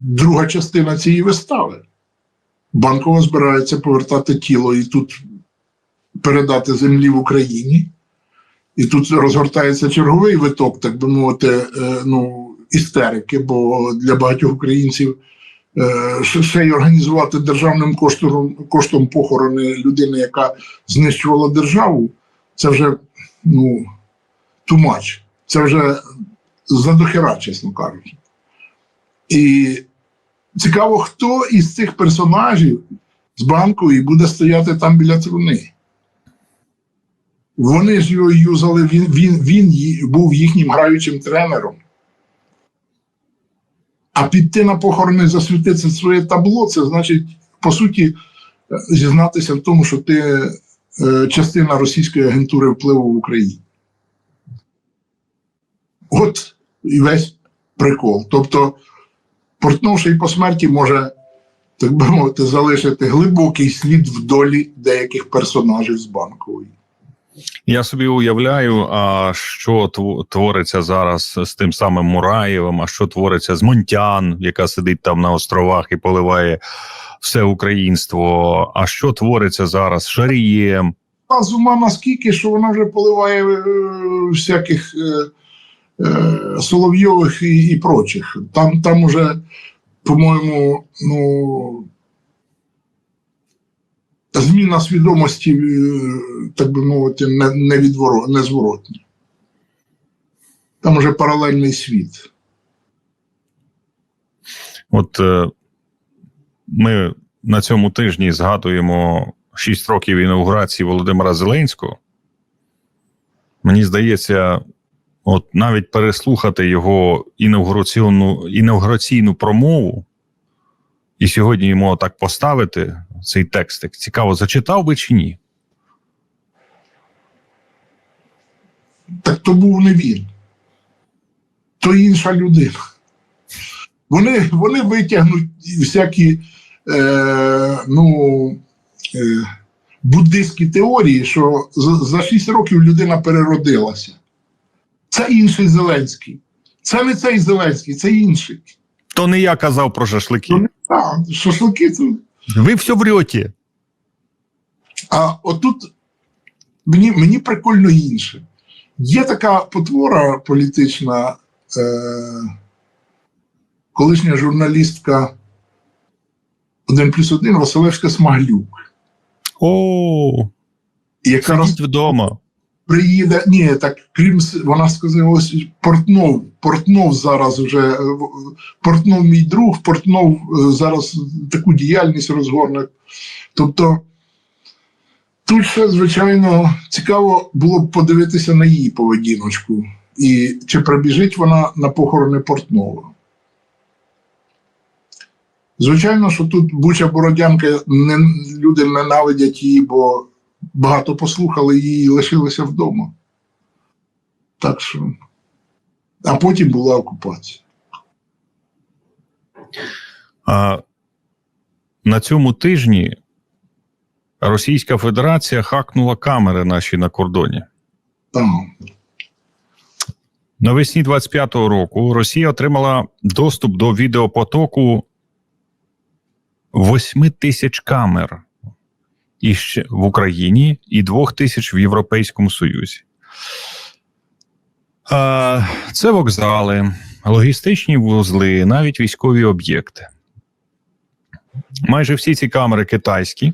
друга частина цієї вистави. Банкова збирається повертати тіло і тут передати землі в Україні. І тут розгортається черговий виток, так би мовити, е, ну, істерики, бо для багатьох українців е, ще- й організувати державним коштом, коштом похорони людини, яка знищувала державу, це вже ну, much. Це вже задохера, чесно кажучи. І цікаво, хто із цих персонажів з банку і буде стояти там біля труни. Вони ж його юзали, він, він, він був їхнім граючим тренером. А піти на похорони засвітити своє табло, це значить, по суті, е, зізнатися в тому, що ти е, частина російської агентури впливу в Україні. От і весь прикол. Тобто, Портновший по смерті може, так би мовити, залишити глибокий слід в долі деяких персонажів з банкової. Я собі уявляю, а що твориться зараз з тим самим Мураєвим, а що твориться з Монтян, яка сидить там на островах і поливає все українство. А що твориться зараз з Шарієм? Та з ума наскільки, що вона вже поливає е, всяких е, Соловйових і, і прочих. Там, там уже, по-моєму, ну. Зміна свідомості, е, так би мовити, не, не відворо, незворотня. Там уже паралельний світ. От е, ми на цьому тижні згадуємо 6 років інаугурації Володимира Зеленського. Мені здається, от навіть переслухати його інаугураційну, інаугураційну промову, і сьогодні йому так поставити цей текстик. Цікаво, зачитав би чи ні? Так то був не він. То інша людина. Вони, вони витягнуть всякі е, ну, е, буддистські теорії, що за, за 6 років людина переродилася. Це інший Зеленський. Це не цей Зеленський, це інший. То не я казав про шашлики. Ну, А, шашлики це. Ви все врете. А отут мені, мені прикольно інше. Є така потвора політична, е, колишня журналістка 1 плюс 1 Василевська Смаглюк, О, яка роз, вдома. Приїде. Ні, так крім вона сказала, ось Портнов. Портнов зараз вже е, Портнов мій друг, Портнов е, зараз таку діяльність розгорне. Тобто. Тут ще, звичайно, цікаво було б подивитися на її поведіночку. І чи прибіжить вона на похорони Портнова. Звичайно, що тут Буча Бородянка не, люди ненавидять її, бо багато послухали її і лишилися вдома. Так що. А потім була окупація. А, на цьому тижні Російська Федерація хакнула камери наші на кордоні. Там. Навесні 25-го року Росія отримала доступ до відеопотоку 8 тисяч камер і ще в Україні і 2 тисяч в Європейському Союзі. А, Це вокзали, логістичні вузли, навіть військові об'єкти. Майже всі ці камери китайські.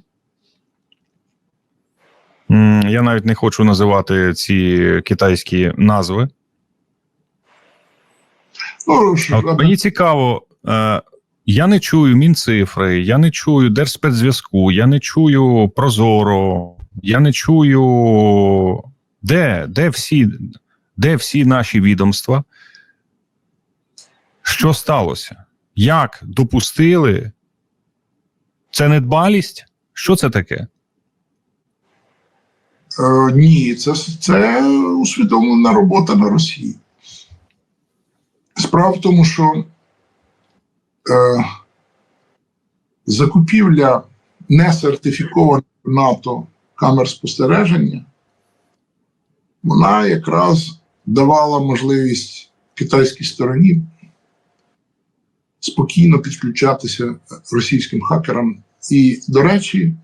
Я навіть не хочу називати ці китайські назви. Ну, От мені цікаво, е, я не чую Мінцифри, я не чую Держспецзв'язку, я не чую Прозоро, я не чую. Де, де, всі, де всі наші відомства? Що сталося? Як допустили? Це недбалість? Що це таке? Е, ні, це, це усвідомлена робота на Росії. Справа в тому, що е, закупівля несертифікованих НАТО камер спостереження, вона якраз давала можливість китайській стороні спокійно підключатися російським хакерам. І, до речі,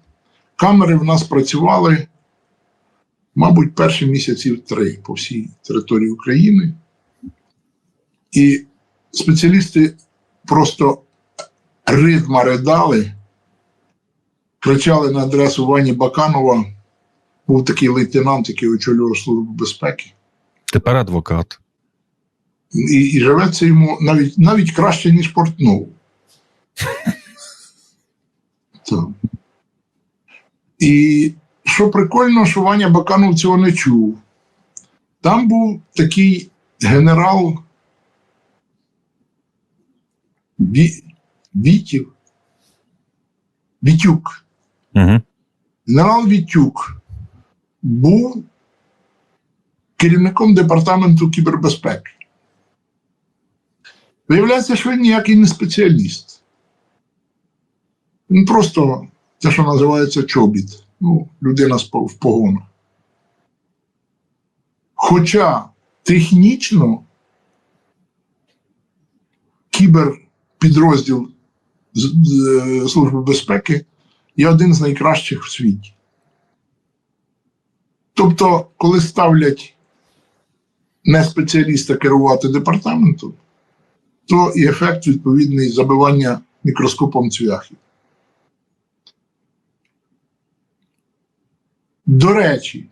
камери в нас працювали, мабуть, перші місяців три по всій території України. І спеціалісти просто ритма ридали, кричали на адресу Вані Баканова. Був такий лейтенант, який очолював Службу безпеки. Тепер адвокат. І, і живеться йому навіть, навіть краще, ніж Портнов. Так. І що прикольно, що Ваня Баканов цього не чув. Там був такий генерал Ві... Вітів. Вітюк. Угу. Генерал Вітюк був керівником департаменту кібербезпеки. Виявляється, що він ніякий не спеціаліст. Він просто те, що називається чобіт. Ну, людина в погонах. Хоча технічно кіберпідрозділ з- з- Служби безпеки є один з найкращих в світі. Тобто, коли ставлять не спеціаліста керувати департаментом, то і ефект відповідний забивання мікроскопом цвяхів. До речі,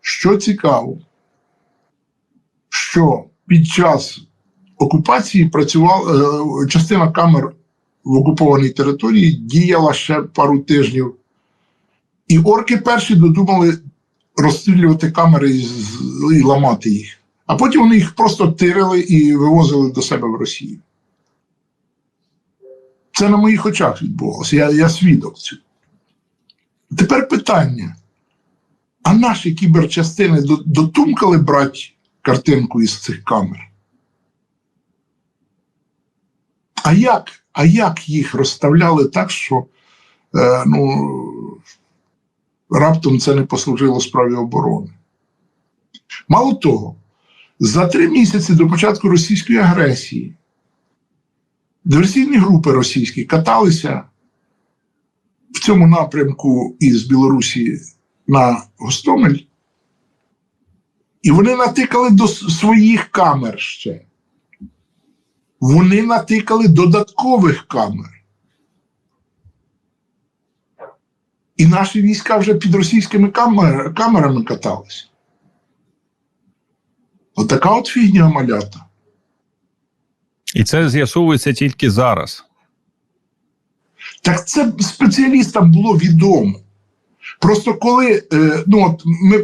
що цікаво, що під час окупації працювала е, частина камер в окупованій території діяла ще пару тижнів. І орки перші додумали розстрілювати камери і, ламати їх. А потім вони їх просто тирили і вивозили до себе в Росію. Це на моїх очах відбувалося. Я, я свідок цього. Тепер питання: а наші кіберчастини дотумкали брати картинку із цих камер? А як, а як їх розставляли так, що е, ну, раптом це не послужило справі оборони? Мало того, за три місяці до початку російської агресії диверсійні групи російські каталися в цьому напрямку із Білорусі на Гостомель, і вони натикали до своїх камер ще. Вони натикали додаткових камер. І наші війська вже під російськими камер, камерами каталися. Отака от фігня малята. І це з'ясовується тільки зараз. Так це спеціалістам було відомо. Просто коли е, ну от ми е,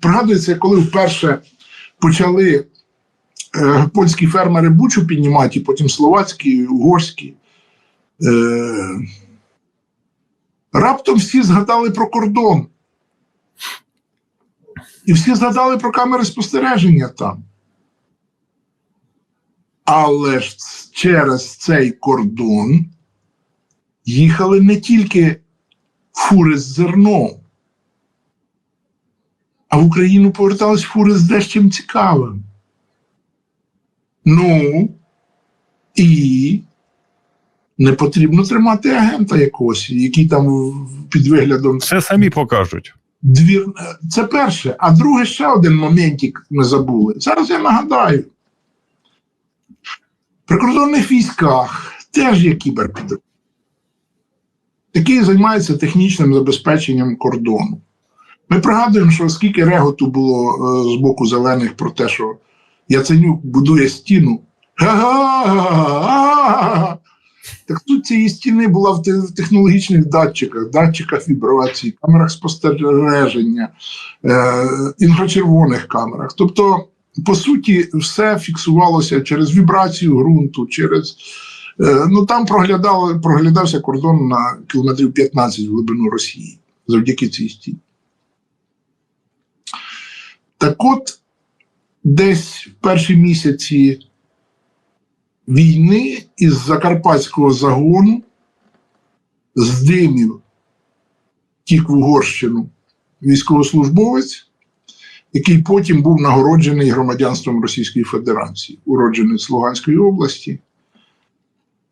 пригадується, коли вперше почали польські фермери бучу піднімати, і потім словацькі, угорські. Е, раптом всі згадали про кордон. І всі згадали про камери спостереження там. Але ж через цей кордон їхали не тільки фури з зерном, а в Україну повертались фури з дещим цікавим. Ну, і не потрібно тримати агента якогось, який там під виглядом Все самі покажуть. двір. Це перше. А друге, ще один моментик ми забули. Зараз я нагадаю. В прикордонних військах теж є кіберпідрозділ, який займається технічним забезпеченням кордону. Ми пригадуємо, що скільки реготу було е, з боку зелених про те, що Яценюк будує стіну. Так тут цієї стіни була в технологічних датчиках, датчиках вібрації, камерах спостереження, е, інфрачервоних камерах. Тобто, по суті, все фіксувалося через вібрацію ґрунту, через. е, Ну там проглядався кордон на кілометрів 15 в глибину Росії завдяки цій стіні. Так от, десь в перші місяці війни із закарпатського загону з димів тік в Угорщину військовослужбовець, який потім був нагороджений громадянством Російської Федерації, уроджений з Луганської області.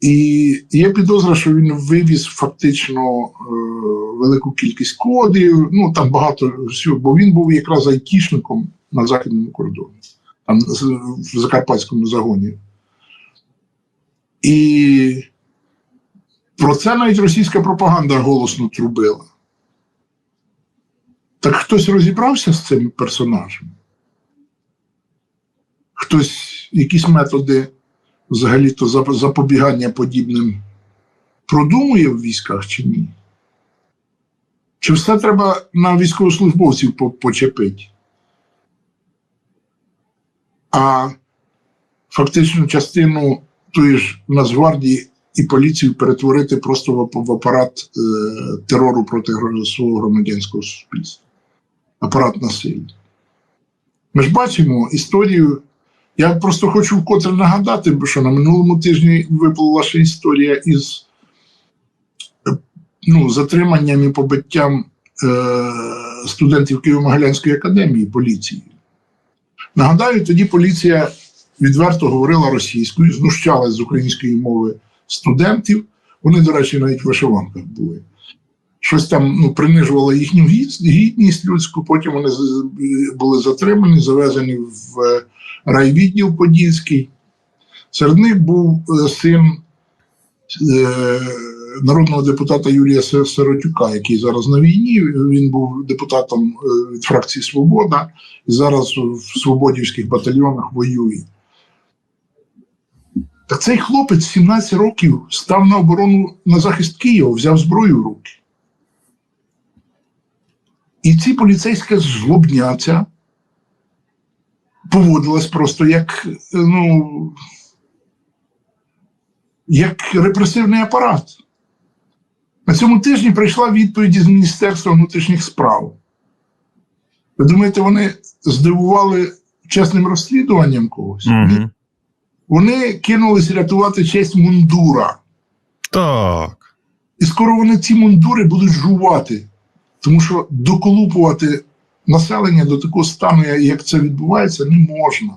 І є підозра, що він вивіз фактично е, велику кількість кодів. Ну там багато всього, бо він був якраз айтішником на західному кордоні, там в Закарпатському загоні. І про це навіть російська пропаганда голосно трубила. Так хтось розібрався з цим персонажем? Хтось якісь методи взагалі-то запобігання подібним продумує в військах чи ні? Чи все треба на військовослужбовців по- почепити? А фактично частину тої ж Нацгвардії і поліцію перетворити просто в, апарат е, терору проти свого громадянського суспільства, апарат насилля. Ми ж бачимо історію. Я просто хочу вкотре нагадати, що на минулому тижні виплила ще історія із е, ну, затриманням і побиттям е, студентів Києво-Могилянської академії поліції. Нагадаю, тоді поліція відверто говорила російською, знущалась з української мови студентів. Вони, до речі, навіть в вишиванках були. Щось там ну, принижувало їхню гідність, людську, потім вони були затримані, завезені в е, райвідділ Подільський. Серед них був е, син е, народного депутата Юрія Сиротюка, який зараз на війні. Він був депутатом е, від фракції Свобода і зараз в свободівських батальйонах воює. Та цей хлопець 17 років став на оборону на захист Києва, взяв зброю в руки. І ці поліцейська жлобняця поводилась просто як, е, ну, як репресивний апарат. На цьому тижні прийшла відповідь із Міністерства внутрішніх справ. Ви думаєте, вони здивували чесним розслідуванням когось? Угу. Вони кинулись рятувати честь мундура. Так. І скоро вони ці мундури будуть жувати, тому що доколупувати населення до такого стану, як це відбувається, не можна.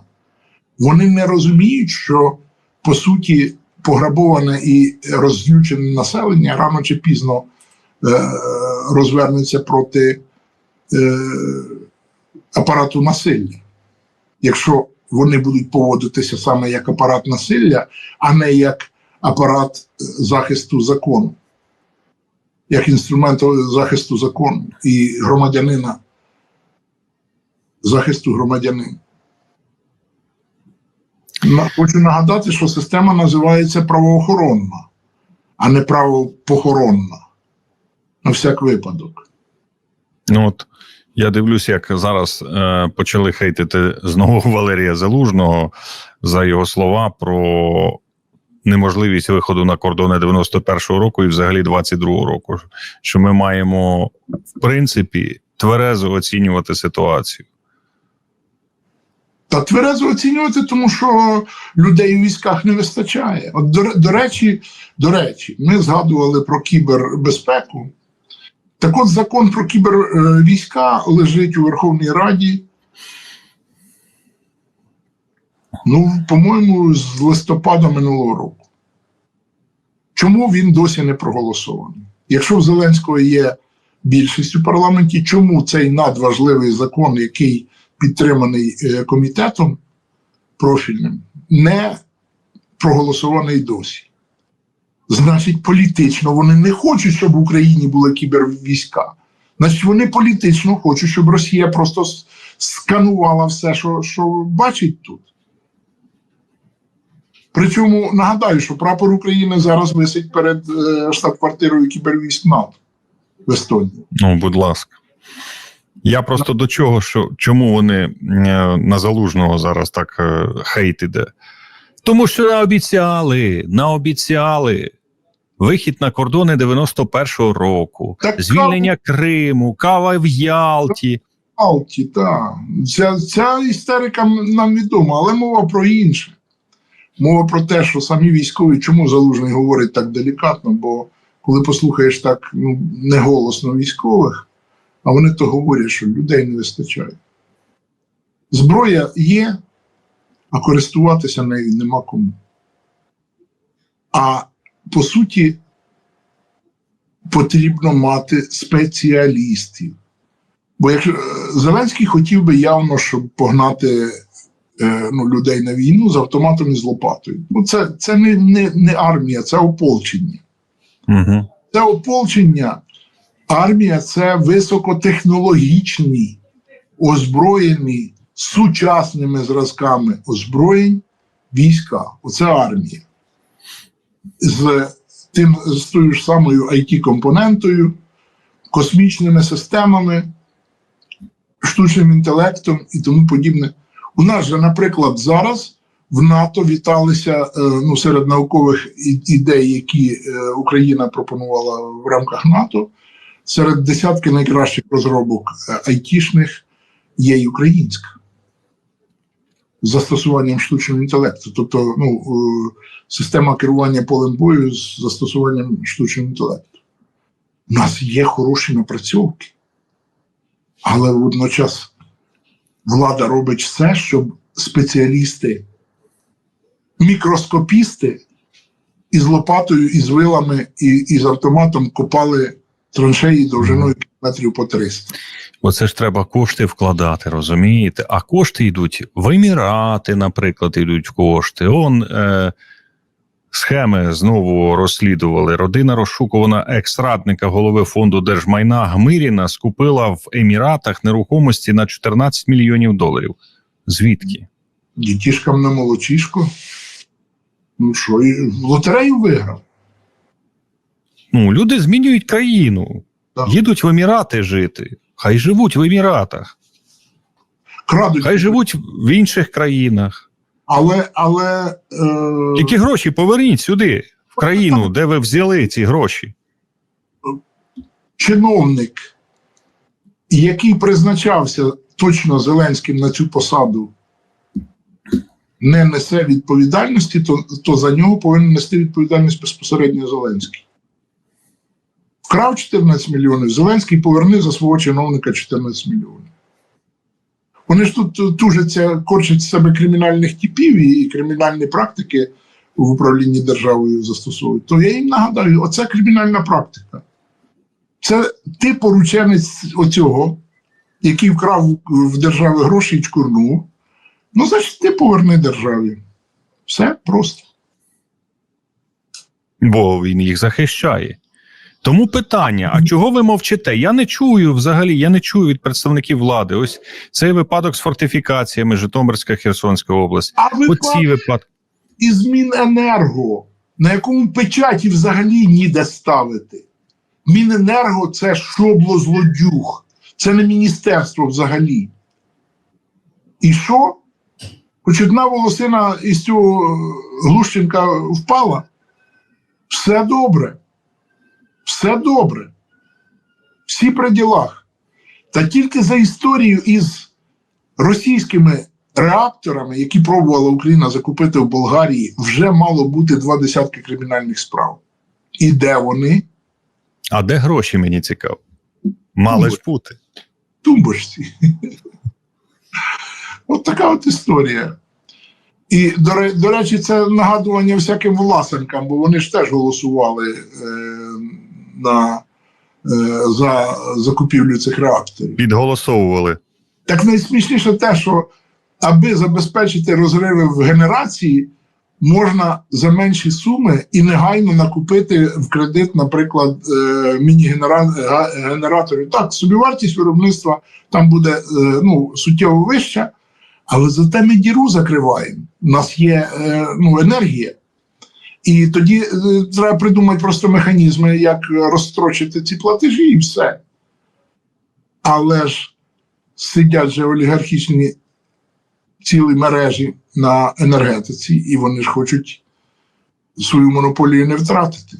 Вони не розуміють, що по суті пограбоване і розлючене населення рано чи пізно е, розвернеться проти е, апарату насилля. Якщо вони будуть поводитися саме як апарат насилля, а не як апарат е, захисту закону, як інструмент захисту закону і громадянина, захисту громадянина. Хочу нагадати, що система називається правоохоронна, а не правопохоронна. На всяк випадок. Ну от я дивлюсь, як зараз е, почали хейтити знову Валерія Залужного за його слова про неможливість виходу на кордони 91-го року і взагалі 22-го року. Що ми маємо, в принципі, тверезо оцінювати ситуацію. Та тверезо оцінювати, тому що людей у військах не вистачає. От до, до речі, до речі, ми згадували про кібербезпеку. Так от закон про кібервійська лежить у Верховній Раді. Ну, по-моєму, з листопада минулого року. Чому він досі не проголосований? Якщо в Зеленського є більшість у парламенті, чому цей надважливий закон, який підтриманий е, комітетом профільним, не проголосований досі? Значить, політично вони не хочуть, щоб в Україні були кібервійська. Значить, вони політично хочуть, щоб Росія просто сканувала все, що, що бачить тут. Причому нагадаю, що прапор України зараз висить перед е, штаб-квартирою кібервійськ НАТО в Естонії. Ну, будь ласка. Я просто до чого, що чому вони е, на залужного зараз так е, хейт іде? Тому що наобіцяли, наобіцяли вихід на кордони 91-го року, Так звільнення Криму, кава в Ялті. Алті, так. Ця, ця істерика нам відома, але мова про інше. Мова про те, що самі військові, чому залужний говорить так делікатно, бо коли послухаєш так ну, неголосно військових, а вони то говорять, що людей не вистачає. Зброя є, а користуватися нею нема кому. А по суті, потрібно мати спеціалістів. Бо якщо е, Зеленський хотів би явно, щоб погнати е, ну, людей на війну з автоматом і з лопатою. Ну, це, це не, не, не армія, це ополчення. Угу. Це ополчення. Армія це високотехнологічні, озброєні сучасними зразками озброєнь війська. Оце армія. З, тим, з тою ж самою IT-компонентою, космічними системами, штучним інтелектом і тому подібне. У нас же, наприклад, зараз в НАТО віталися е, ну, серед наукових ідей, які е, Україна пропонувала в рамках НАТО. Серед десятки найкращих розробок е, айтішних є й українська з застосуванням штучного інтелекту. Тобто, ну, е, система керування полем бою з застосуванням штучного інтелекту. У нас є хороші напрацьовки, але водночас влада робить все, щоб спеціалісти, мікроскопісти із лопатою, із вилами і, і з автоматом копали траншеї довжиною кілометрів по 300. Оце ж треба кошти вкладати, розумієте? А кошти йдуть в Емірати, наприклад, йдуть кошти. Он е, схеми знову розслідували. Родина розшукувана екс-радника голови фонду держмайна Гмиріна скупила в Еміратах нерухомості на 14 мільйонів доларів. Звідки? Дітішкам на молочишко. Ну що, і лотерею виграв. Ну, люди змінюють країну, Так. їдуть в Емірати жити. Хай живуть в Еміратах, Крадуть. хай живуть в інших країнах. Але, але е, Які гроші поверніть сюди, в країну, де ви взяли ці гроші. чиновник, який призначався точно Зеленським на цю посаду, не несе відповідальності, то, то за нього повинен нести відповідальність безпосередньо Зеленський. Вкрав 14 мільйонів, Зеленський поверне за свого чиновника 14 мільйонів. Вони ж тут тужаться, корчать з себе кримінальних типів і, кримінальні практики в управлінні державою застосовують. То я їм нагадаю, оце кримінальна практика. Це ти порученець оцього, який вкрав в держави гроші і чкурнув. Ну, значить, ти поверни державі. Все просто. бо він їх захищає. Тому питання: а чого ви мовчите? Я не чую взагалі, я не чую від представників влади. Ось цей випадок з фортифікаціями Житомирська Херсонська область. А Оці випадки. із Міненерго, на якому печаті взагалі ніде ставити. Міненерго це шобло злодюг. Це не міністерство взагалі. І що? Хоч одна волосина із цього е, Глущенка впала. Все добре. Все добре. Всі при ділах. Та тільки за історію із російськими реакторами, які пробувала Україна закупити в Болгарії, вже мало бути два десятки кримінальних справ. І де вони? А де гроші мені цікаво? Мали ж бути. Тумбочці. От така от історія. І, до, до речі, це нагадування всяким власенкам, бо вони ж теж голосували е, на, е, за закупівлю цих реакторів. Підголосовували. Так найсмішніше те, що аби забезпечити розриви в генерації, можна за менші суми і негайно накупити в кредит, наприклад, е, міні-генераторів. Так, собівартість виробництва там буде е, ну, суттєво вища, але зате ми діру закриваємо. У нас є е, ну, енергія. І тоді е, треба придумати просто механізми, як розстрочити ці платежі, і все. Але ж сидять же олігархічні цілі мережі на енергетиці, і вони ж хочуть свою монополію не втратити.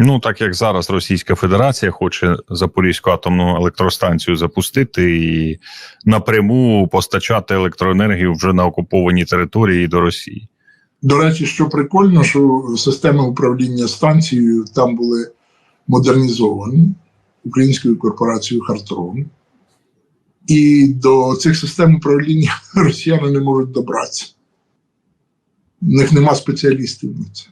Ну, так як зараз Російська Федерація хоче Запорізьку атомну електростанцію запустити і напряму постачати електроенергію вже на окупованій території до Росії. До речі, що прикольно, що системи управління станцією там були модернізовані українською корпорацією Хартрон. І до цих систем управління росіяни не можуть добратися. В них нема спеціалістів на це.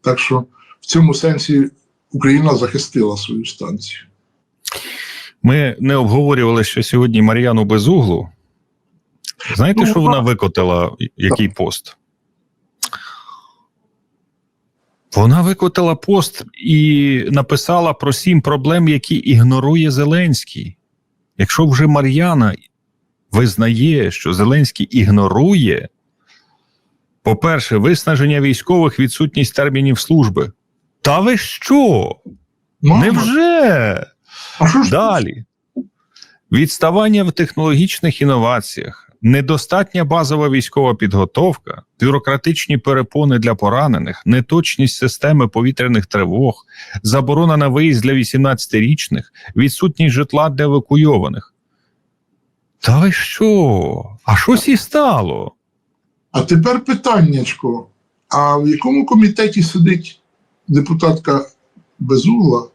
Так що в цьому сенсі Україна захистила свою станцію. Ми не обговорювали ще сьогодні Мар'яну Безуглу. Знаєте, Ну, що вона так. викотила? Який пост? Вона викотила пост і написала про сім проблем, які ігнорує Зеленський. Якщо вже Мар'яна визнає, що Зеленський ігнорує, по-перше, виснаження військових, відсутність термінів служби. Та ви що? Мама, Невже? а що ж Далі. Відставання в технологічних інноваціях, недостатня базова військова підготовка, бюрократичні перепони для поранених, неточність системи повітряних тривог, заборона на виїзд для 18-річних, відсутність житла для евакуйованих. Та ви що? А щось і стало? А тепер питаннячко: а в якому комітеті сидить депутатка Безугла,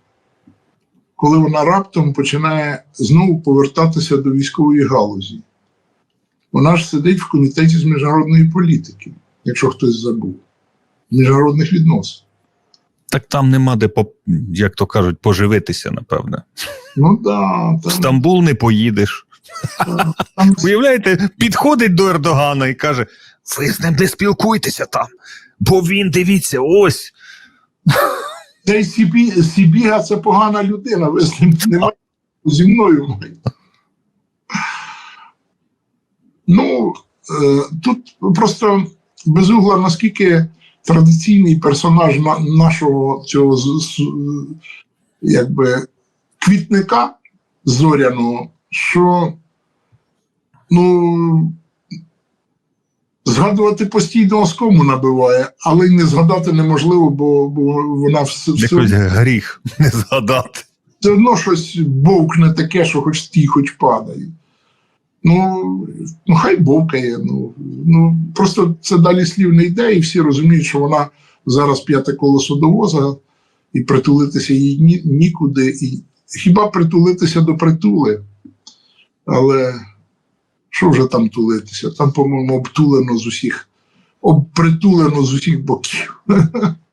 коли вона раптом починає знову повертатися до військової галузі? Вона ж сидить в комітеті з міжнародної політики, якщо хтось забув, міжнародних відносин. Так там нема де, як то кажуть, поживитися, напевне. Ну да, В Стамбул не поїдеш. там Уявляєте, підходить до Ердогана і каже: ви з ним не спілкуйтеся там, бо він дивіться, ось. Цей Сібі, Сібіга це погана людина, ви з ним не маєте зі мною. Ну, е, тут просто безугла, наскільки традиційний персонаж нашого цього якби, квітника зоряного, що ну, згадувати постійно оскому набиває, але й не згадати неможливо, бо, бо вона все, все, Якось гріх не згадати. все одно щось бовкне таке, що хоч стій, хоч падає. Ну, ну хай бовкає. Ну, ну, просто це далі слів не йде, і всі розуміють, що вона зараз п'яте колесо до воза, і притулитися їй ні, нікуди. І хіба притулитися до притули? Але що вже там тулитися? Там, по-моєму, обтулено з усіх, обпритулено з усіх боків.